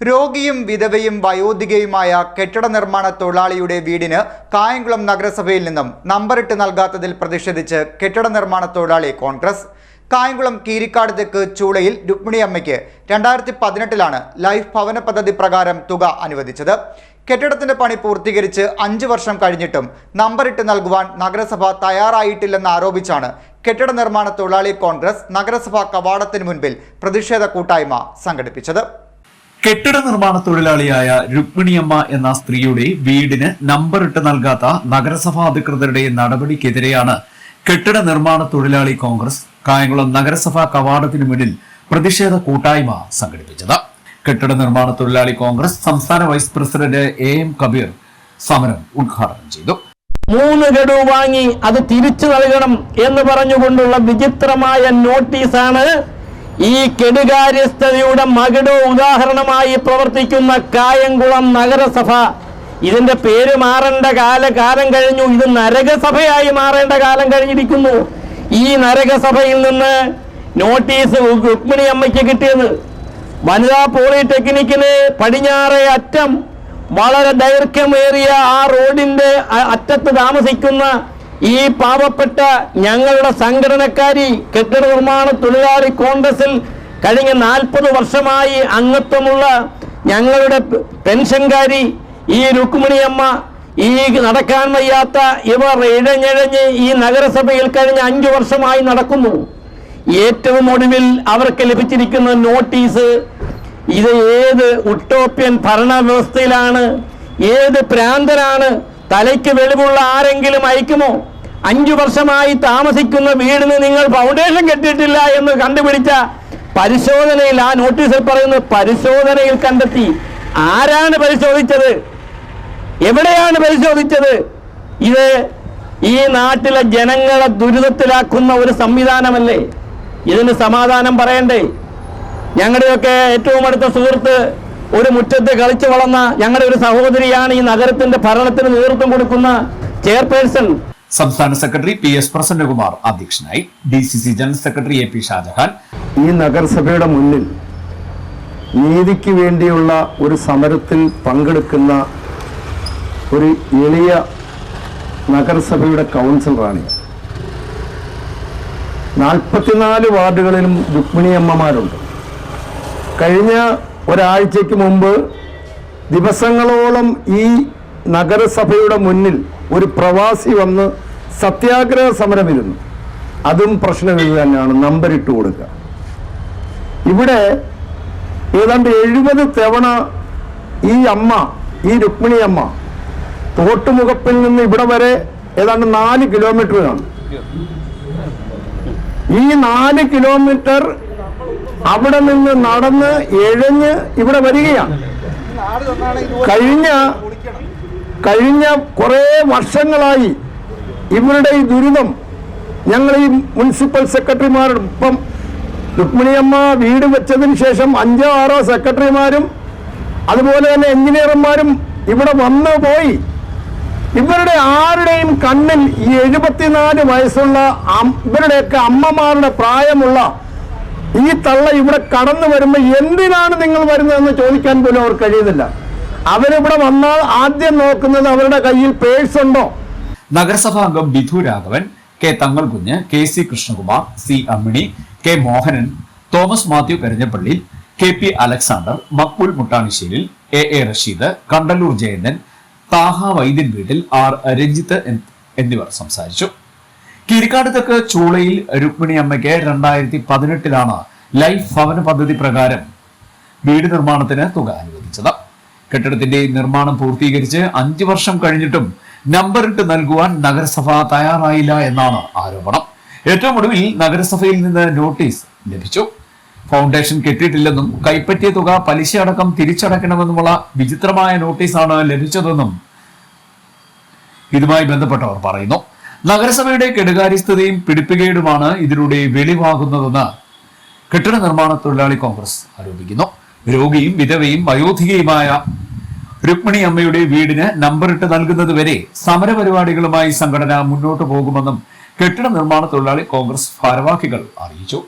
രോഗിയും വിധവയും വയോധികയുമായ കെട്ടിട നിർമ്മാണ തൊഴിലാളിയുടെ വീടിന് കായംകുളം നഗരസഭയിൽ നിന്നും നമ്പറിട്ട് നൽകാത്തതിൽ പ്രതിഷേധിച്ച് കെട്ടിട നിർമ്മാണ തൊഴിലാളി കോൺഗ്രസ്. കായംകുളം കീരിക്കാട് തെക്ക് ചൂളയിൽ രുക്മിണിയമ്മയ്ക്ക് രണ്ടായിരത്തി പതിനെട്ടിലാണ് ലൈഫ് ഭവന പദ്ധതി പ്രകാരം തുക അനുവദിച്ചത്. കെട്ടിടത്തിന്റെ പണി പൂർത്തീകരിച്ച് അഞ്ചു വർഷം കഴിഞ്ഞിട്ടും നമ്പറിട്ട് നൽകുവാൻ നഗരസഭ തയ്യാറായിട്ടില്ലെന്ന് ആരോപിച്ചാണ് കെട്ടിട നിർമ്മാണ തൊഴിലാളി കോൺഗ്രസ് നഗരസഭാ കവാടത്തിന് മുൻപിൽ പ്രതിഷേധ കൂട്ടായ്മ സംഘടിപ്പിച്ചത്. കെട്ടിട നിർമ്മാണ തൊഴിലാളിയായ രുക്മിണിയമ്മ എന്ന സ്ത്രീയുടെ വീടിന് നമ്പർ ഇട്ട് നൽകാത്ത നഗരസഭാ അധികൃതരുടെ നടപടിക്കെതിരെയാണ് കെട്ടിട നിർമ്മാണ തൊഴിലാളി കോൺഗ്രസ് കായംകുളം നഗരസഭാ കവാടത്തിനു മുന്നിൽ പ്രതിഷേധ കൂട്ടായ്മ സംഘടിപ്പിച്ചത്. കെട്ടിട നിർമ്മാണ തൊഴിലാളി കോൺഗ്രസ് സംസ്ഥാന vice president A M Kabir സമരം ഉദ്ഘാടനം ചെയ്തു. മൂന്ന് ഗഡു വാങ്ങി അത് തിരിച്ചു നൽകണം എന്ന് പറഞ്ഞുകൊണ്ടുള്ള വിചിത്രമായ നോട്ടീസാണ് ഈ കെടുകാര്യസ്ഥതയുടെ മകിടോ ഉദാഹരണമായി പ്രവർത്തിക്കുന്ന കായംകുളം നഗരസഭ. ഇതിന്റെ പേര് മാറേണ്ട കാല കാലം കഴിഞ്ഞു. ഇത് നരകസഭയായി മാറേണ്ട കാലം കഴിഞ്ഞിരിക്കുന്നു. ഈ നരകസഭയിൽ നിന്ന് നോട്ടീസ് രുക്മിണി അമ്മയ്ക്ക് കിട്ടിയത്. വനിതാ പോളിടെക്നിക്കിന് പടിഞ്ഞാറേ അറ്റം വളരെ ദൈർഘ്യമേറിയ ആ റോഡിന്റെ അറ്റത്ത് താമസിക്കുന്ന ഈ പാവപ്പെട്ട ഞങ്ങളുടെ സംഘടനക്കാരി കെട്ടിട നിർമ്മാണ തൊഴിലാളി കോൺഗ്രസിൽ കഴിഞ്ഞ നാൽപ്പത് വർഷമായി അംഗത്വമുള്ള ഞങ്ങളുടെ പെൻഷൻകാരി ഈ രുക്മിണിയമ്മ ഈ നടക്കാൻ വയ്യാത്ത ഇവർ ഇഴഞ്ഞിഴഞ്ഞ് ഈ നഗരസഭയിൽ കഴിഞ്ഞ അഞ്ചു വർഷമായി നടക്കുന്നു. ഏറ്റവും ഒടുവിൽ അവർക്ക് ലഭിച്ചിരിക്കുന്ന നോട്ടീസ് ഇത് ഏത് ഉട്ടോപ്യൻ ഭരണവ്യവസ്ഥയിലാണ് ഏത് പ്രാന്തനാണ് തലയ്ക്ക് വെളിവുള്ള ആരെങ്കിലും അയക്കുമോ? അഞ്ചു വർഷമായി താമസിക്കുന്ന വീടിന് നിങ്ങൾ ഫൗണ്ടേഷൻ കെട്ടിയിട്ടില്ല എന്ന് കണ്ടുപിടിച്ച പരിശോധനയിൽ ആ നോട്ടീസിൽ പറയുന്ന പരിശോധനയിൽ കണ്ടെത്തി. ആരാണ് പരിശോധിച്ചത്? എവിടെയാണ് പരിശോധിച്ചത്? ഇത് ഈ നാട്ടിലെ ജനങ്ങളെ ദുരിതത്തിലാക്കുന്ന ഒരു സംവിധാനമല്ലേ? ഇതിന് സമാധാനം പറയണ്ടേ? ഞങ്ങളുടെയൊക്കെ ഏറ്റവും അടുത്ത സുഹൃത്ത് ഒരു മുറ്റത്ത് കളിച്ചു വളർന്ന ഞങ്ങളുടെ ഒരു സഹോദരിയാണ് ഈ നഗരത്തിന്റെ ഭരണത്തിന് നേതൃത്വം കൊടുക്കുന്ന ചെയർപേഴ്സൺ. സംസ്ഥാന സെക്രട്ടറി പി എസ് പ്രസന്നകുമാർ അധ്യക്ഷനായി D C C general secretary A P Shajahan. ഈ നഗരസഭയുടെ മുന്നിൽ നീതിക്ക് വേണ്ടിയുള്ള ഒരു സമരത്തിൽ പങ്കെടുക്കുന്ന ഒരു എളിയ നഗരസഭയുടെ കൗൺസിലറാണ്. നാൽപ്പത്തിനാല് വാർഡുകളിലും രുക്മിണിയമ്മമാരുണ്ട് കഴിഞ്ഞ ഒരാഴ്ചയ്ക്ക് മുമ്പ് ദിവസങ്ങളോളം ഈ നഗരസഭയുടെ മുന്നിൽ ഒരു പ്രവാസി വന്ന് സത്യാഗ്രഹ സമരമിരുന്നു. അതും പ്രശ്നം ഇത് തന്നെയാണ് നമ്പരിട്ട് കൊടുക്കുക. ഇവിടെ ഏതാണ്ട് എഴുപത് തവണ ഈ അമ്മ ഈ രുക്മിണി അമ്മ തോട്ടുമുഖപ്പിൽ നിന്ന് ഇവിടെ വരെ ഏതാണ്ട് നാല് കിലോമീറ്റർ കാണും ഈ നാല് കിലോമീറ്റർ അവിടെ നിന്ന് നടന്ന് എഴഞ്ഞ് ഇവിടെ വരികയാണ്. കഴിഞ്ഞ കഴിഞ്ഞ കുറേ വർഷങ്ങളായി ഇവരുടെ ഈ ദുരിതം ഞങ്ങൾ ഈ മുനിസിപ്പൽ സെക്രട്ടറിമാരോടൊപ്പം രുക്മിണിയമ്മ വീട് വെച്ചതിന് ശേഷം അഞ്ചോ ആറോ സെക്രട്ടറിമാരും അതുപോലെ തന്നെ എഞ്ചിനീയർമാരും ഇവിടെ വന്നു പോയി. ഇവരുടെ ആരുടെയും കണ്ണിൽ ഈ എഴുപത്തിനാല് വയസ്സുള്ള ഇവരുടെയൊക്കെ അമ്മമാരുടെ പ്രായമുള്ള ഈ തള്ള ഇവിടെ കടന്നു വരുമ്പോൾ എന്തിനാണ് നിങ്ങൾ വരുന്നതെന്ന് ചോദിക്കാൻ പോലും അവർ കഴിയുന്നില്ല. അവരിവിടെ വന്നാൽ ആദ്യം നോക്കുന്നത് അവരുടെ കയ്യിൽ പേഴ്സ് ഉണ്ടോ? നഗരസഭാ അംഗം Bidhu Raghavan K Thangalkunju K C Krishnakumar C Ammini K Mohanan Thomas Mathew Karinjappally K P Alexander Makbul Muttanisseril A A Rasheed Kandallur Jayanthan Thaha Vaidyan വീട്ടിൽ ആർ രഞ്ജിത്ത് എന്നിവർ സംസാരിച്ചു. കിരിക്കാട് ചൂളയിൽ രുക്മിണി അമ്മയ്ക്ക് രണ്ടായിരത്തി പതിനെട്ടിലാണ് ലൈഫ് ഭവന പദ്ധതി പ്രകാരം വീട് നിർമ്മാണത്തിന് തുക അനുവദിച്ചത്. കെട്ടിടത്തിന്റെ നിർമ്മാണം പൂർത്തീകരിച്ച് അഞ്ചു വർഷം കഴിഞ്ഞിട്ടും നമ്പർ ഇട്ട് നൽകുവാൻ നഗരസഭ തയ്യാറായില്ല എന്നാണ് ആരോപണം. ഏറ്റവും ഒടുവിൽ നഗരസഭയിൽ നിന്ന് നോട്ടീസ് ലഭിച്ചു. ഫൗണ്ടേഷൻ കെട്ടിയിട്ടില്ലെന്നും കൈപ്പറ്റിയ തുക പലിശ അടക്കം തിരിച്ചടയ്ക്കണമെന്നുമുള്ള വിചിത്രമായ നോട്ടീസാണ് ലഭിച്ചതെന്നും ഇതുമായി ബന്ധപ്പെട്ടവർ പറയുന്നു. നഗരസഭയുടെ കെടുകാര്യസ്ഥതയും പിടിപ്പുകേടുമാണ് ഇതിലൂടെ വെളിവാകുന്നതെന്ന് കെട്ടിട നിർമ്മാണ തൊഴിലാളി കോൺഗ്രസ് ആരോപിക്കുന്നു. രോഗിയും വിധവയും വയോധികയുമായ രുക്മിണി അമ്മയുടെ വീടിന് നമ്പറിട്ട് നൽകുന്നത് വരെ സമരപരിപാടികളുമായി സംഘടന മുന്നോട്ട് പോകുമെന്നും കെട്ടിട നിർമ്മാണ തൊഴിലാളി കോൺഗ്രസ് ഭാരവാഹികൾ അറിയിച്ചു.